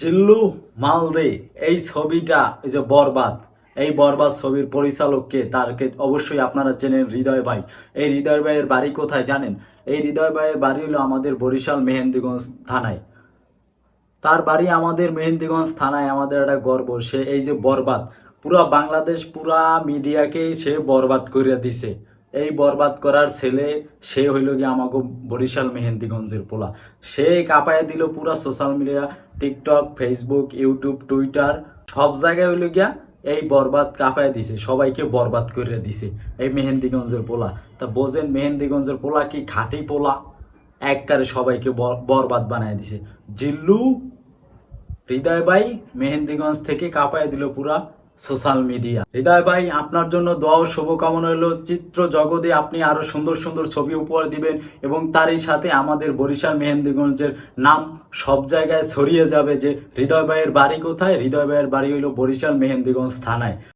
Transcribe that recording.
জিল্লু মালদে এই ছবিটা, এই যে বরবাদ, এই বরবাদ ছবির পরিচালককে তারকে অবশ্যই আপনারা চেনেন হৃদয় ভাই। এই হৃদয় ভাইয়ের বাড়ি কোথায় জানেন? এই হৃদয় ভাইয়ের বাড়ি হলো আমাদের বরিশাল মেহেন্দিগঞ্জ থানায়। তার বাড়ি আমাদের মেহেন্দিগঞ্জ থানায়, আমাদের একটা গর্ব। সে এই যে বরবাদ, পুরা বাংলাদেশ, পুরা মিডিয়াকেই সে বরবাদ করে দিছে। এই বরবাদ করার ছেলে, সে হইল গিয়ে আমাকে বরিশাল মেহেন্দিগঞ্জের পোলা। সে কাঁপায় দিল পুরা social media TikTok Facebook YouTube Twitter সব জায়গায় হইল গিয়া এই বরবাদ কাঁপায় দিছে, সবাইকে বরবাদ করে দিছে এই মেহেন্দিগঞ্জের পোলা। তা বোঝেন মেহেন্দিগঞ্জের পোলা কি খাঁটি পোলা? এককারে সবাইকে বরবাদ বানায় দিছে। জিল্লু, হৃদয় ভাই মেহেন্দিগঞ্জ থেকে কাঁপায় দিল পুরা সোশ্যাল মিডিয়া। হৃদয় ভাই, আপনার জন্য দোয়া ও শুভকামনা হলো চিত্র জগতে আপনি আরও সুন্দর সুন্দর ছবি উপহার দিবেন এবং তারই সাথে আমাদের বরিশাল মেহেন্দিগঞ্জের নাম সব জায়গায় ছড়িয়ে যাবে যে, হৃদয় ভাইয়ের বাড়ি কোথায়? হৃদয় ভাইয়ের বাড়ি হইল বরিশাল মেহেন্দিগঞ্জ থানায়।